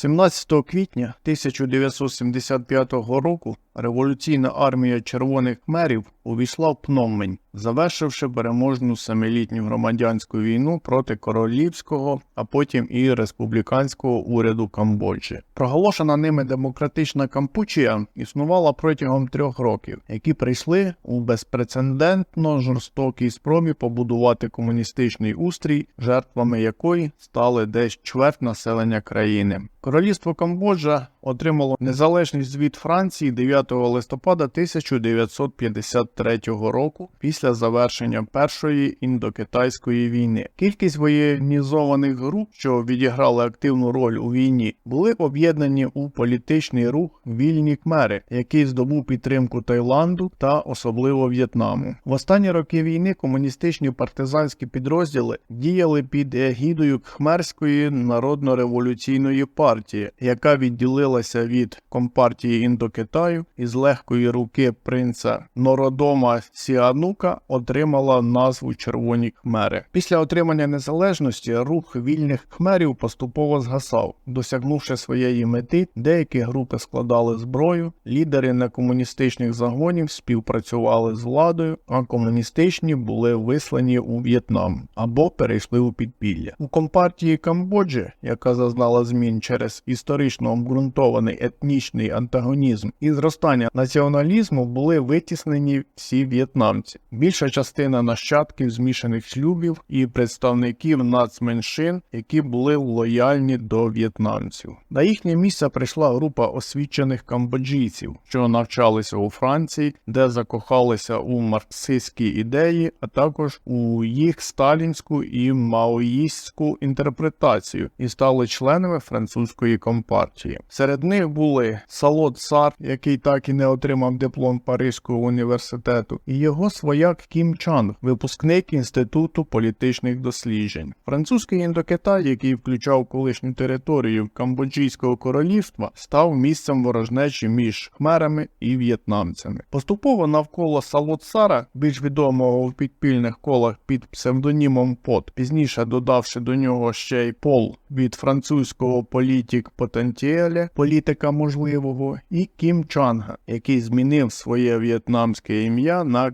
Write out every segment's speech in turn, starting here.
17 квітня 1975 року революційна армія червоних мерів увійшла в Пномпень, завершивши переможну семилітню громадянську війну проти королівського, а потім і республіканського уряду Камбоджі. Проголошена ними демократична Кампучія існувала протягом трьох років, які прийшли у безпрецедентно жорстокій спробі побудувати комуністичний устрій, жертвами якої стали десь чверть населення країни. Королівство Камбоджа отримало незалежність від Франції 9 листопада 1953 року після завершення Першої індокитайської війни. Кількість воєнізованих груп, що відіграли активну роль у війні, були об'єднані у політичний рух Вільні Кмери, який здобув підтримку Таїланду та особливо В'єтнаму. В останні роки війни комуністичні партизанські підрозділи діяли під егідою Кхмерської народно-революційної партії, яка відділилася від компартії Індокитаю і з легкої руки принца Нородома Сіанука отримала назву Червоні Хмери. Після отримання незалежності рух вільних хмерів поступово згасав, досягнувши своєї мети, деякі групи складали зброю, лідери некомуністичних загонів співпрацювали з владою, а комуністичні були вислані у В'єтнам або перейшли у підпілля. У компартії Камбоджі, яка зазнала змін через історично обґрунтований етнічний антагонізм і зростання націоналізму, були витіснені всі в'єтнамці. Більша частина нащадків змішаних шлюбів і представників нацменшин, які були лояльні до в'єтнамців. На їхнє місце прийшла група освічених камбоджійців, що навчалися у Франції, де закохалися у марксистські ідеї, а також у їх сталінську і маоїстську інтерпретацію, і стали членами французької компартії. Серед них були Салот Сар, який так і не отримав диплом Паризького університету, і його свояк Кім Чанг, випускник інституту політичних досліджень. Французький індокитай, який включав колишню територію Камбоджійського королівства, став місцем ворожнечі між хмерами і в'єтнамцями. Поступово навколо Салот-Сара, більш відомого в підпільних колах під псевдонімом Пот, пізніше додавши до нього ще й Пол від французького політик потенціале, політика можливого, і Кім Чанга, який змінив своє в'єтнамське ім'я на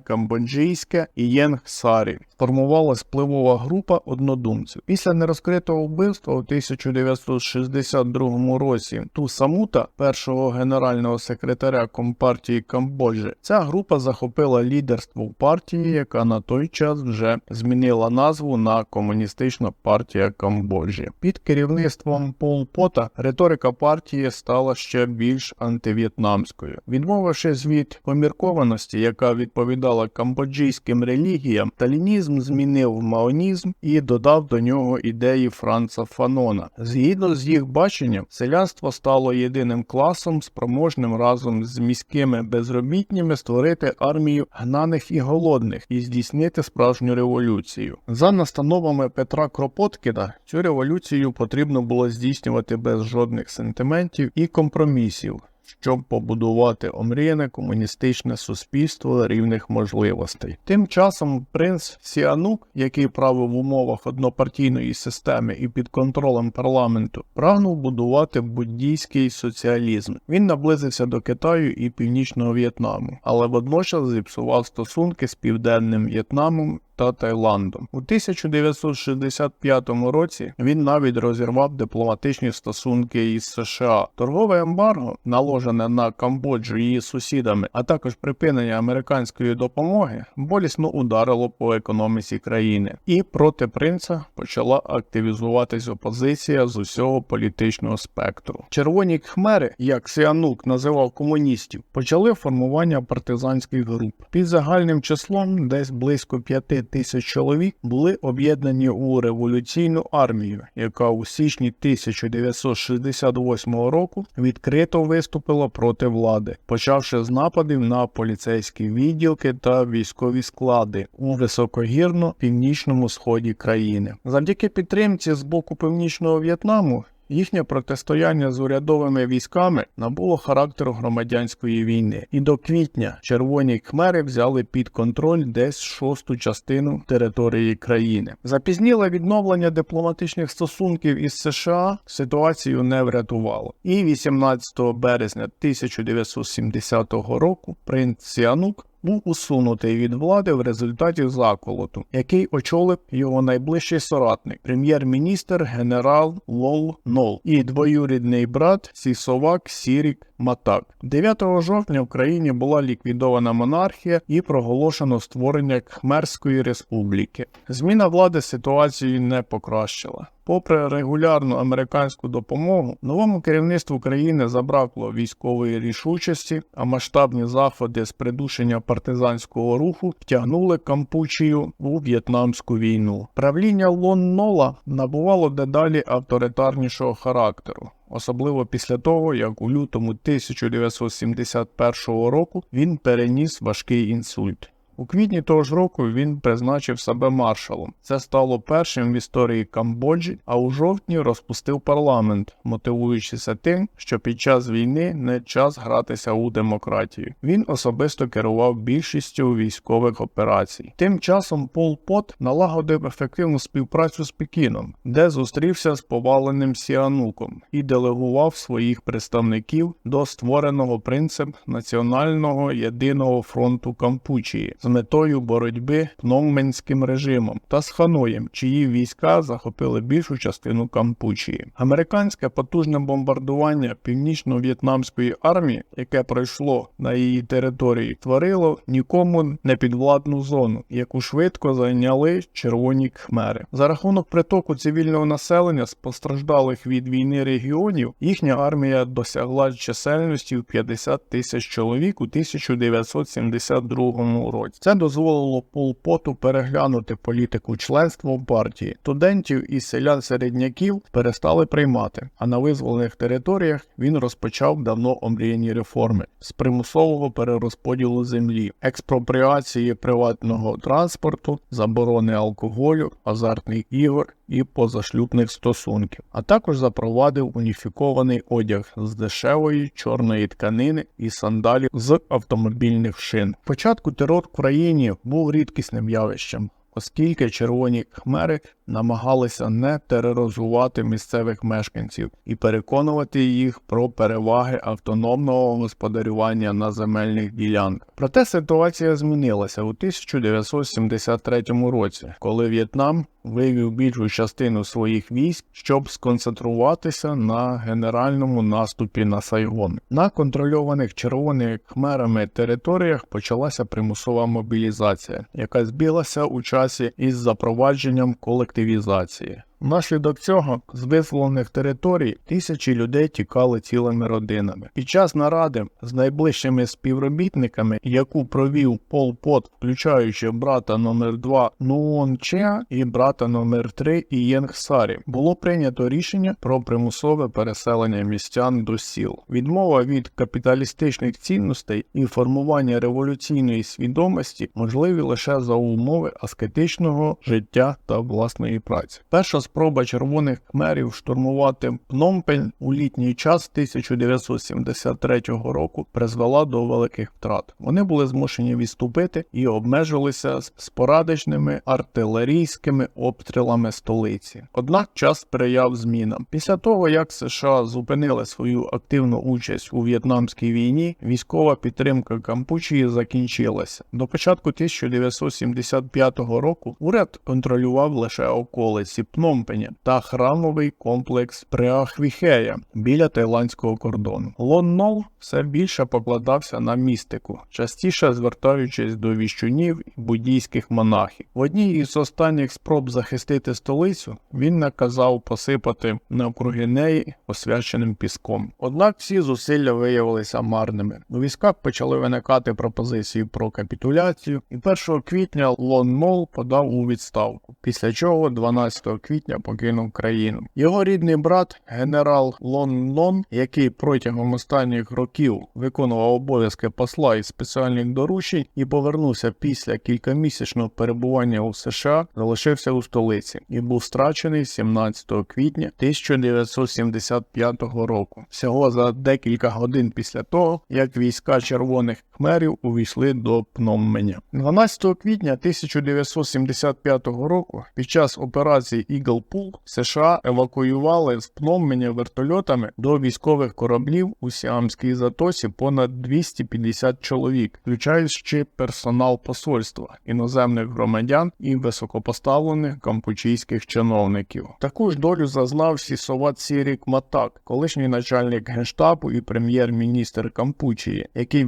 камбоджійське Ієнг Сарі. Сформувалась впливова група однодумців. Після нерозкритого вбивства у 1962 році Ту Самута, першого генерального секретаря Компартії Камбоджі, ця група захопила лідерство в партії, яка на той час вже змінила назву на Комуністична партія Камбоджі. Під керівництвом Пол Пота риторика партії стала ще більш антив'єтнамською. Відмовившись від поміркованості, яка відповідала камбоджійським релігіям, сталінізм змінив маонізм і додав до нього ідеї Франца Фанона. Згідно з їх баченням, селянство стало єдиним класом, спроможним разом з міськими безробітніми створити армію гнаних і голодних і здійснити справжню революцію. За настановами Петра Кропоткіна, цю революцію потрібно було здійснювати без жодних сентиментів і компромісів. Щоб побудувати омріяне комуністичне суспільство рівних можливостей. Тим часом принц Сіанук, який правив в умовах однопартійної системи і під контролем парламенту, прагнув будувати буддійський соціалізм. Він наблизився до Китаю і Північного В'єтнаму, але водночас зіпсував стосунки з південним В'єтнамом та Таїландом. У 1965 році він навіть розірвав дипломатичні стосунки із США. Торгове ембарго, наложене на Камбоджу її сусідами, а також припинення американської допомоги, болісно ударило по економіці країни, і проти принца почала активізуватись опозиція з усього політичного спектру. Червоні хмери, як Сіанук називав комуністів, почали формування партизанських груп. Під загальним числом десь близько 5 тисяч чоловік були об'єднані у революційну армію, яка у січні 1968 року відкрито виступила проти влади, почавши з нападів на поліцейські відділки та військові склади у високогірно північному сході країни. Завдяки підтримці з боку північного В'єтнаму Їхнє протистояння з урядовими військами набуло характеру громадянської війни, і до квітня червоні кмери взяли під контроль десь шосту частину території країни. Запізніле відновлення дипломатичних стосунків із США ситуацію не врятувало. І 18 березня 1970 року принц Сіанук був усунутий від влади в результаті заколоту, який очолив його найближчий соратник, прем'єр-міністр генерал Лол Нол і двоюрідний брат Сісовак Сірік Матак. 9 жовтня в країні була ліквідована монархія і проголошено створення Кхмерської республіки. Зміна влади ситуацію не покращила. Попри регулярну американську допомогу, новому керівництву країни забракло військової рішучості, а масштабні заходи з придушення партизанського руху втягнули Кампучію у в'єтнамську війну. Правління Лон Нола набувало дедалі авторитарнішого характеру. Особливо після того, як у лютому 1971 року він переніс важкий інсульт. У квітні того ж року він призначив себе маршалом. Це стало першим в історії Камбоджі, а у жовтні розпустив парламент, мотивуючися тим, що під час війни не час гратися у демократію. Він особисто керував більшістю військових операцій. Тим часом Пол Пот налагодив ефективну співпрацю з Пекіном, де зустрівся з поваленим Сіануком і делегував своїх представників до створеного принцип Національного єдиного фронту Кампучії з метою боротьби пномменським режимом та з Ханоєм, чиї війська захопили більшу частину Кампучії. Американське потужне бомбардування північно-в'єтнамської армії, яке пройшло на її території, творило нікому не підвладну зону, яку швидко зайняли червоні кхмери. За рахунок притоку цивільного населення з постраждалих від війни регіонів, їхня армія досягла чисельності в 50 тисяч чоловік у 1972 році. Це дозволило Пол Поту переглянути політику членства в партії. Студентів і селян-середняків перестали приймати, а на визволених територіях він розпочав давно омріяні реформи з примусового перерозподілу землі, експропріації приватного транспорту, заборони алкоголю, азартних ігор і позашлюбних стосунків, а також запровадив уніфікований одяг з дешевої чорної тканини і сандалів з автомобільних шин. Початку терор в країні був рідкісним явищем. Оскільки червоні хмери намагалися не тероризувати місцевих мешканців і переконувати їх про переваги автономного господарювання на земельних ділянках. Проте ситуація змінилася у 1973 році, коли В'єтнам вивів більшу частину своїх військ, щоб сконцентруватися на генеральному наступі на Сайгон. На контрольованих червоними хмерами територіях почалася примусова мобілізація, яка збілася у часі із запровадженням колективізації. Внаслідок цього з визволених територій тисячі людей тікали цілими родинами. Під час наради з найближчими співробітниками, яку провів Пол Пот, включаючи брата номер 2 Нуон Че і брата номер 3 Ієнг Сарі, було прийнято рішення про примусове переселення містян до сіл. Відмова від капіталістичних цінностей і формування революційної свідомості можливі лише за умови аскетичного життя та власної праці. Перша спроба червоних хмерів штурмувати Пномпень у літній час 1973 року призвела до великих втрат. Вони були змушені відступити і обмежилися спорадичними артилерійськими обстрілами столиці. Однак час сприяв змінам. Після того, як США зупинили свою активну участь у в'єтнамській війні, військова підтримка Кампучії закінчилася. До початку 1975 року уряд контролював лише околиці Пномпеня та храмовий комплекс Преахвіхея біля тайландського кордону. Лон Нол все більше покладався на містику, частіше звертаючись до віщунів і буддійських монахів. В одній із останніх спроб захистити столицю він наказав посипати навкруги неї освяченим піском. Однак всі зусилля виявилися марними. У військах почали виникати пропозиції про капітуляцію, і 1 квітня Лон Нол подав у відставку. Після чого 12 квітня квітня покинув країну. Його рідний брат, генерал Лон Лон, який протягом останніх років виконував обов'язки посла із спеціальних доручень і повернувся після кількамісячного перебування у США, залишився у столиці і був страчений 17 квітня 1975 року. Всього за декілька годин після того, як війська червоних хмерів увійшли до Пномменя. 12 квітня 1975 року під час операції Eagle Pool США евакуювали з Пномменя вертольотами до військових кораблів у Сіамській затосі понад 250 чоловік, включаючи персонал посольства, іноземних громадян і високопоставлених кампучійських чиновників. Таку ж долю зазнав Сісоват Сірік Матак, колишній начальник генштабу і прем'єр-міністр Кампучії, який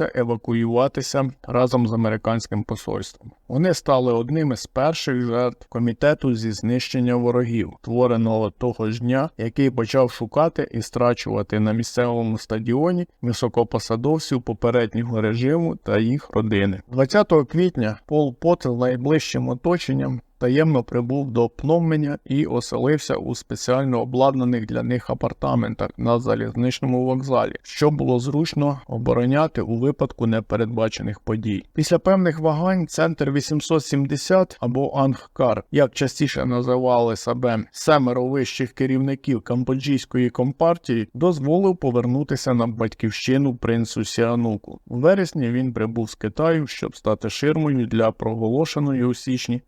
відмовився евакуюватися разом з американським посольством. Вони стали одними з перших жертв комітету зі знищення ворогів, створеного того ж дня, який почав шукати і страчувати на місцевому стадіоні високопосадовців попереднього режиму та їх родини. 20 квітня Пол Пот з найближчим оточенням таємно прибув до Пномменя і оселився у спеціально обладнаних для них апартаментах на залізничному вокзалі, що було зручно обороняти у випадку непередбачених подій. Після певних вагань центр 870 або Ангкар, як частіше називали себе семеро вищих керівників камбоджійської компартії, дозволив повернутися на батьківщину принцу Сіануку. У вересні він прибув з Китаю, щоб стати ширмою для проголошеної у січні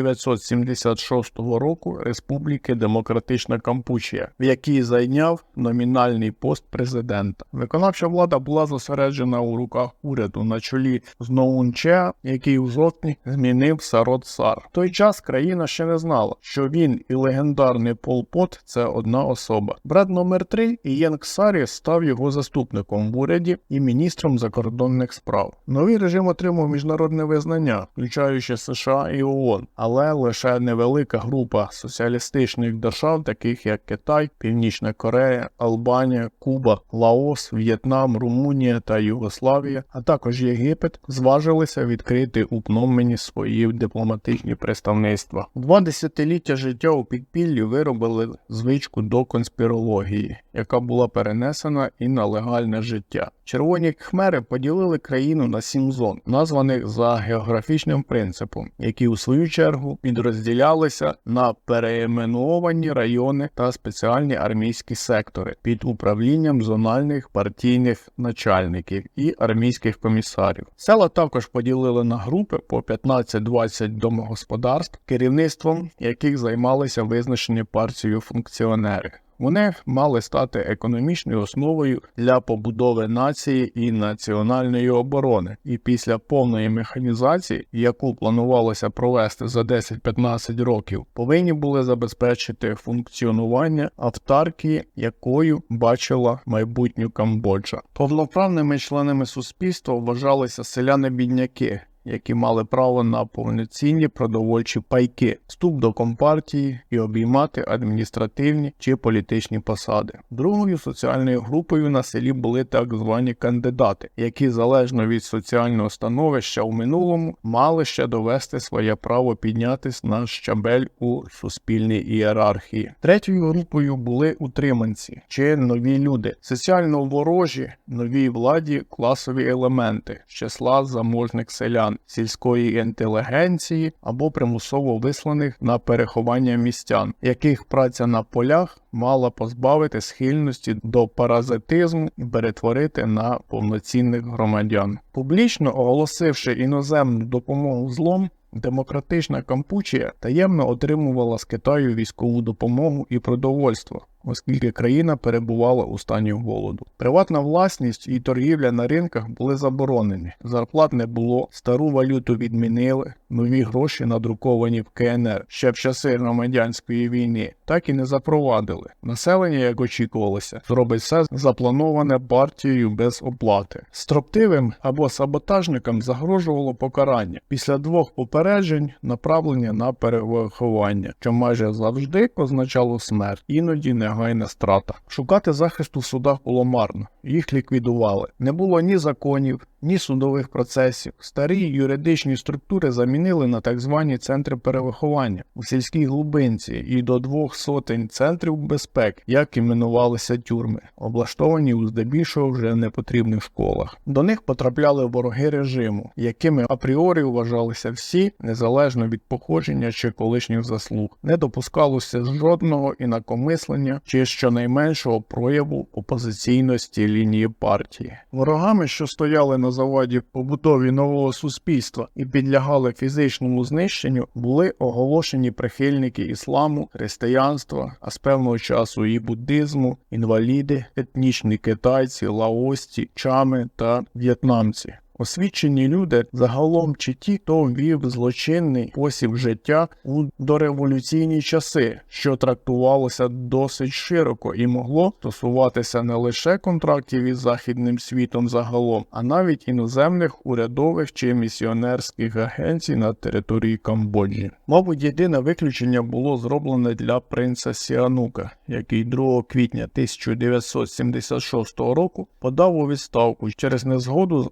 1976 року Республіки Демократична Кампучія, в якій зайняв номінальний пост президента. Виконавча влада була зосереджена у руках уряду на чолі з Ноун Чеа, який у жовтні змінив Сарот Сар. В той час країна ще не знала, що він і легендарний Пол Пот це одна особа. Брат номер 3 Ієн Ксарі став його заступником в уряді і міністром закордонних справ. Новий режим отримав міжнародне визнання, включаючи США і ООН, лише невелика група соціалістичних держав, таких як Китай, Північна Корея, Албанія, Куба, Лаос, В'єтнам, Румунія та Югославія, а також Єгипет, зважилися відкрити у Пноммені свої дипломатичні представництва. Два десятиліття життя у підпіллі виробили звичку до конспірології, яка була перенесена і на легальне життя. Червоні хмери поділили країну на сім зон, названих за географічним принципом, які у свою чергу підрозділялися на переіменовані райони та спеціальні армійські сектори під управлінням зональних партійних начальників і армійських комісарів. Села також поділили на групи по 15-20 домогосподарств, керівництвом яких займалися визначені партією функціонери. Вони мали стати економічною основою для побудови нації і національної оборони. І після повної механізації, яку планувалося провести за 10-15 років, повинні були забезпечити функціонування автаркії, якою бачила майбутню Камбоджа. Повноправними членами суспільства вважалися селяни-бідняки які мали право на повноцінні продовольчі пайки, вступ до компартії і обіймати адміністративні чи політичні посади. Другою соціальною групою на селі були так звані кандидати, які залежно від соціального становища у минулому мали ще довести своє право піднятись на щабель у суспільній ієрархії. Третьою групою були утриманці чи нові люди, соціально ворожі новій владі класові елементи з числа заможних селян сільської інтелігенції або примусово висланих на переховання містян, яких праця на полях мала позбавити схильності до паразитизму і перетворити на повноцінних громадян. Публічно оголосивши іноземну допомогу злом. Демократична Кампучія таємно отримувала з Китаю військову допомогу і продовольство, оскільки країна перебувала у стані голоду. Приватна власність і торгівля на ринках були заборонені. Зарплат не було, стару валюту відмінили, нові гроші надруковані в КНР ще в часи громадянської війни, так і не запровадили. Населення, як очікувалося, зробить все заплановане партією без оплати. Строптивим або саботажникам загрожувало покарання після двох попереджень направлення на перевиховання, що майже завжди означало смерть, іноді не негайна страта. Шукати захисту в судах було марно, їх ліквідували. Не було ні законів, ні судових процесів. Старі юридичні структури замінили на так звані центри перевиховання у сільській глубинці і до двох сотень центрів безпек, як іменувалися тюрми, облаштовані у здебільшого вже непотрібних школах. До них потрапляли вороги режиму, якими апріорі вважалися всі, незалежно від походження чи колишніх заслуг. Не допускалося жодного інакомислення чи щонайменшого прояву опозиційності лінії партії. Ворогами, що стояли на заваді побудові нового суспільства і підлягали фізичному знищенню, були оголошені прихильники ісламу, християнства, а з певного часу і буддизму, інваліди, етнічні китайці, лаосці, чами та в'єтнамці. Освічені люди загалом чи ті, хто ввів злочинний спосіб життя у дореволюційні часи, що трактувалося досить широко і могло стосуватися не лише контрактів із західним світом загалом, а навіть іноземних урядових чи місіонерських агенцій на території Камбоджі. Мабуть, єдине виключення було зроблене для принца Сіанука, який 2 квітня 1976 року подав у відставку через незгоду з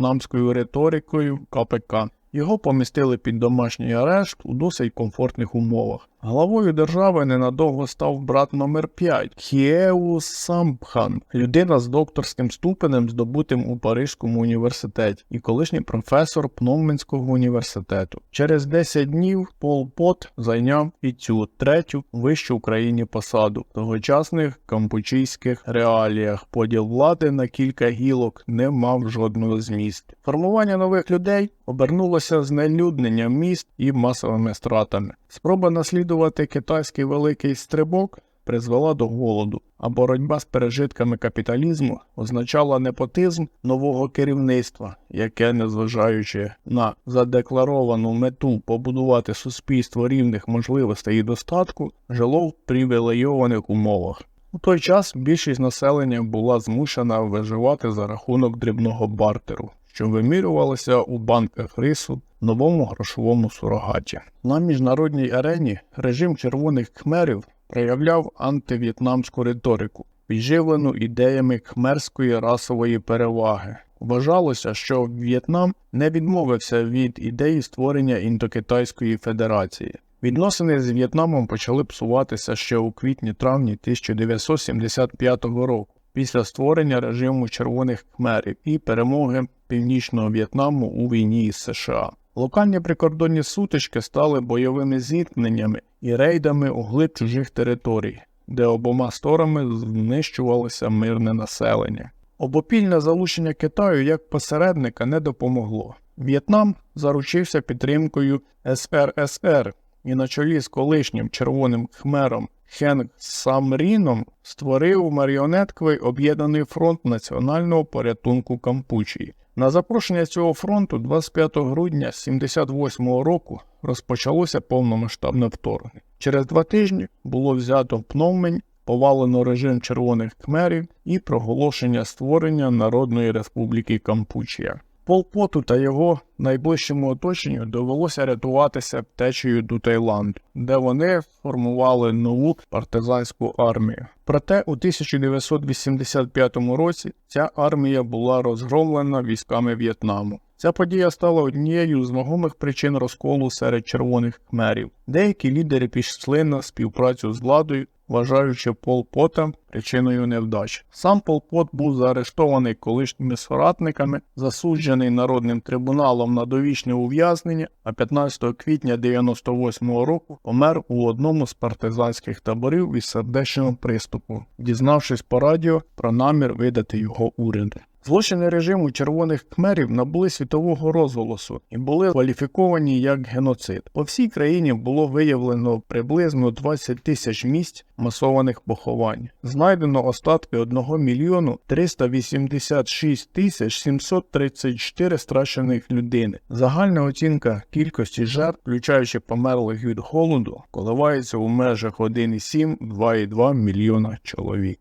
антив'єтнамською риторикою КПК. Його помістили під домашній арешт у досить комфортних умовах. Главою держави ненадовго став брат номер 5 Хіеу Сампхан, людина з докторським ступенем, здобутим у Паризькому університеті, і колишній професор Пномменського університету. Через 10 днів Пол Пот зайняв і цю третю вищу в країні посаду в тогочасних кампучійських реаліях. Поділ влади на кілька гілок не мав жодного змісту. Формування нових людей обернулося знелюдненням міст і масовими стратами. Спроба наслідувати китайський великий стрибок призвела до голоду, а боротьба з пережитками капіталізму означала непотизм нового керівництва, яке, незважаючи на задекларовану мету побудувати суспільство рівних можливостей і достатку, жило в привілейованих умовах. У той час більшість населення була змушена виживати за рахунок дрібного бартеру, що вимірювалося у банках рису, новому грошовому сурогаті. На міжнародній арені режим червоних кхмерів проявляв антив'єтнамську риторику, підживлену ідеями кхмерської расової переваги. Вважалося, що В'єтнам не відмовився від ідеї створення індокитайської федерації. Відносини з В'єтнамом почали псуватися ще у квітні-травні 1975 року, після створення режиму червоних кхмерів і перемоги Північного В'єтнаму у війні із США. Локальні прикордонні сутички стали бойовими зіткненнями і рейдами у глиб чужих територій, де обома сторонами знищувалося мирне населення. Обопільне залучення Китаю як посередника не допомогло. В'єтнам заручився підтримкою СРСР і на чолі з колишнім червоним хмером Хенг Самріном створив маріонетковий об'єднаний фронт національного порятунку Кампучії. На запрошення цього фронту 25 грудня 1978 року розпочалося повномасштабне вторгнення. Через два тижні було взято Пномень, повалено режим червоних кхмерів і проголошення створення Народної Республіки Кампучія. Пол Поту та його найближчому оточенню довелося рятуватися втечею до Таїланду, де вони формували нову партизанську армію. Проте у 1985 році ця армія була розгромлена військами В'єтнаму. Ця подія стала однією з вагомих причин розколу серед червоних кхмерів. Деякі лідери пішли на співпрацю з владою, вважаючи Пол Пота причиною невдач. Сам Пол Пот був заарештований колишніми соратниками, засуджений народним трибуналом на довічне ув'язнення, а 15 квітня 98 року помер у одному з партизанських таборів від сердечного приступу, дізнавшись по радіо про намір видати його уряду. Злочини режиму червоних кхмерів набули світового розголосу і були кваліфіковані як геноцид. По всій країні було виявлено приблизно 20 тисяч місць масованих поховань. Знайдено остатки 1 мільйону 386 тисяч 734 страчених людини. Загальна оцінка кількості жертв, включаючи померлих від голоду, коливається у межах 1,7-2,2 мільйона чоловік.